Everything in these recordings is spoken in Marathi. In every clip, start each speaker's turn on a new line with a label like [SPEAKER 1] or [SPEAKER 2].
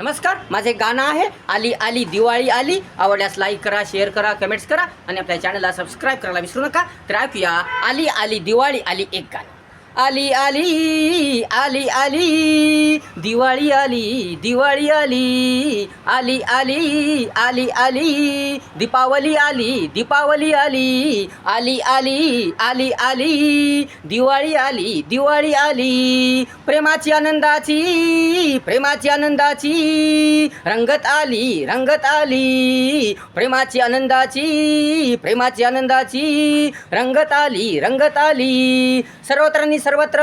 [SPEAKER 1] नमस्कार माझे गाणं आहे आली आली दिवाळी आली. आवडल्यास लाईक करा शेअर करा कमेंट्स करा आणि आपल्या चॅनलला सबस्क्राईब करायला विसरू नका. तर ऐकूया आली आली दिवाळी आली एक गाणं. आली आली आली आली. दिवाळी आली दिवाळी आली. आली आली आली आली. दीपावली आली दीपावली आली. आली आली आली आली. दिवाळी आली दिवाळी आली. प्रेमाची आनंदाची प्रेमाची आनंदाची. रंगत आली रंगत आली. प्रेमाची आनंदाची प्रेमाची आनंदाची. रंगत आली रंगत आली. सर्वत्र नि सर्वत्र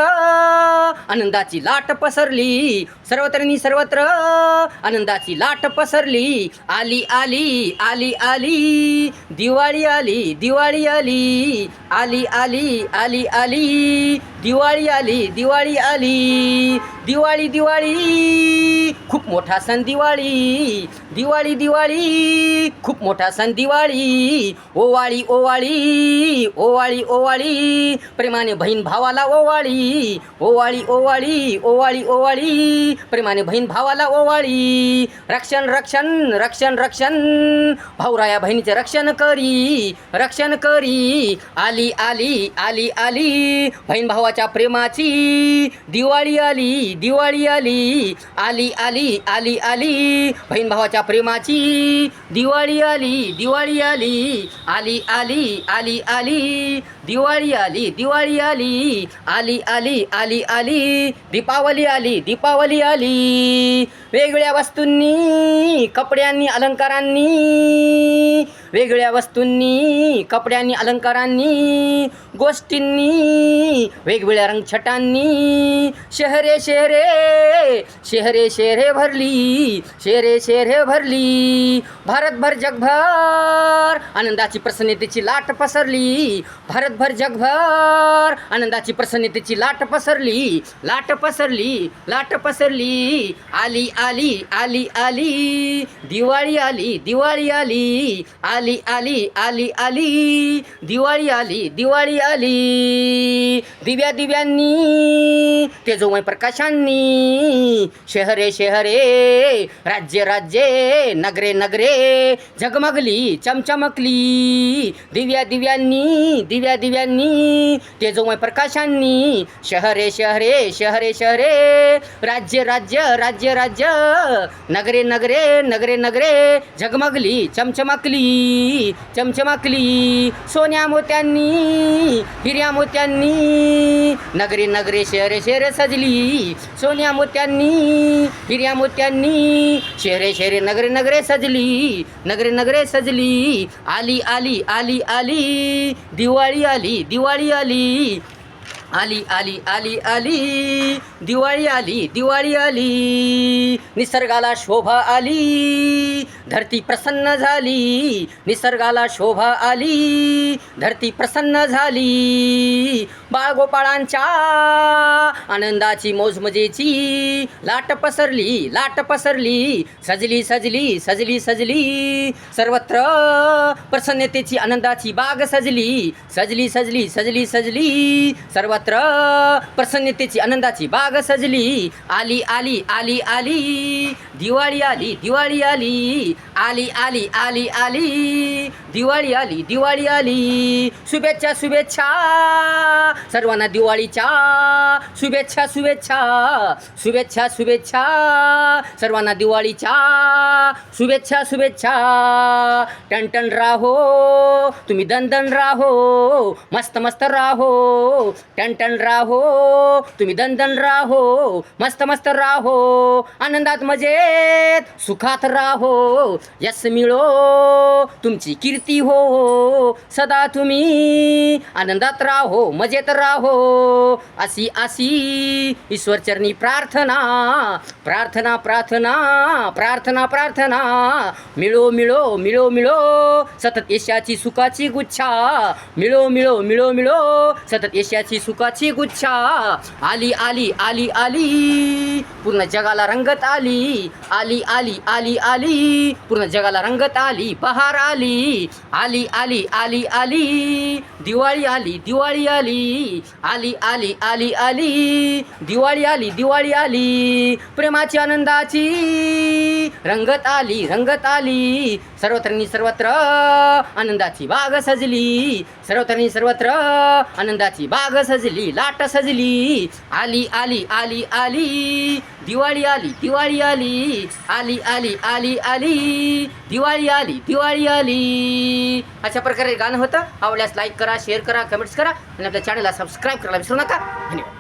[SPEAKER 1] आनंदाची लाट पसरली. सर्वत्रनी सर्वत्र आनंदाची लाट पसरली. आली आली आली आली. दिवाळी आली दिवाळी आली. आली आली आली आली. दिवाळी आली दिवाळी आली दिवाळी दिवाळी खूप मोठा सण दिवाळी दिवाळी दिवाळी खूप मोठा सण दिवाळी ओवाळी ओवाळी ओवाळी ओवाळी प्रेमाने बहीण भावाला ओवाळी ओवाळी ओवाळी ओवाळी ओवाळी प्रेमाने बहीण भावाला ओवाळी रक्षण रक्षण रक्षण रक्षण भाऊराया बहिणीचे रक्षण करी रक्षण करी आली आली आली आली बहीण भावाच्या प्रेमाची. दिवाळी आली दिवाळी आली आली आली आली आली. बहीण भावाच्या प्रेमाची. दिवाळी आली दिवाळी आली आली आली आली आली. दिवाळी आली दिवाळी आली आली आली आली आली. दीपावली आली दीपावली आली. वेगळ्या वस्तूंनी कपड्यांनी अलंकारांनी. वेगळ्या वस्तूंनी कपड्यांनी अलंकारांनी. गोष्टींनी वेगवेगळ्या रंगछटांनी शहरे शहरे शहरे शहरे भरली शहरे शहरे भरली. भारतभर जगभर आनंदाची प्रसन्नतेची लाट पसरली. भारतभर जगभर आनंदाची प्रसन्नतेची लाट पसरली. लाट पसरली लाट पसरली. आली आली आली आली. दिवाळी आली दिवाळी आली. आली आली आली आली. दिवाळी आली दिवाळी आली. दिव्या दिव्यांनी तेजोमय प्रकाशांनी. शहरे शहरे राज्य राज्ये नगरे नगरे झगमगली चमचमकली. दिव्या दिव्यांनी दिव्या दिव्यांनी तेजोमय प्रकाशांनी. शहरे शहरे शहरे शहरे राज्य राज्य राज्य राज्य नगरे नगरे नगरे नगरे झगमगली चमचमकली चमचमकली. सोन्या मोत्यांनी हिऱ्या मोत्यांनी नगरे नगरे शहरे शहरे सजली. सोन्या मोत्यांनी हिर्या मोत्यांनी शहरे शहरे नगरे नगरे सजली. नगरे नगरे सजली. आली आली आली आली. दिवाळी आली दिवाळी आली. आली आली आली आली. दिवाळी आली दिवाळी आली. निसर्गाला शोभा आली. धरती प्रसन्न झाली. निसर्गाला शोभा आली. धरती प्रसन्न झाली. बाळगोपाळांच्या आनंदाची मोजमजेची लाट पसरली लाट पसरली. सजली सजली सजली सजली. सर्वत्र प्रसन्नतेची आनंदाची बाग सजली. सजली सजली सजली सजली. सर्व सर्वत्र प्रसन्नतेची आनंदाची बाग सजली. आली आली आली आली. दिवाळी आली दिवाळी आली. आली आली आली आली. दिवाळी आली दिवाळी आली. शुभेच्छा शुभेच्छा. सर्वांना दिवाळीच्या शुभेच्छा शुभेच्छा. शुभेच्छा शुभेच्छा. सर्वांना दिवाळीच्या शुभेच्छा शुभेच्छा. टनटन राहो तुम्ही दनदन राहो. मस्त मस्त राहो. टनटन राहो तुम्ही दनदन राहो मस्त मस्त राहो आनंदात मजेत सुखात राहो यस मिळो तुमची कीर्ती हो सदा तुम्ही आनंदात राहो मजेत राहो असी अशी ईश्वरचरणी प्रार्थना प्रार्थना प्रार्थना प्रार्थना प्रार्थना मिळो मिळो मिळो मिळो सतत यशाची सुखाची गुच्छा मिळो मिळो मिळो मिळो सतत यशाची सुखाची गुच्छा. आली आली आली आली. पूर्ण जगाला रंगत आली. आली आली आली आली. पूर्ण जगाला रंगत आली. बहार आली. आली आली आली आली. दिवाळी आली दिवाळी आली. आली आली आली आली. दिवाळी आली दिवाळी आली. प्रेमाची आनंदाची. रंगत आली रंगत आली. सर्वत्रांनी सर्वत्र आनंदाची बाग सजली. सर्वत्र सर्वत्र आनंदाची बाग सजली लाट सजली. आली आली आली आली. दिवाळी आली दिवाळी आली. आली आली आली आली. दिवाळी आली दिवाळी आली. अशा प्रकारे गाणं होतं. आवडल्यास लाईक करा शेअर करा कमेंट्स करा. आणि आपल्या चॅनलला सबस्क्राईब करायला विसरू नका. धन्यवाद.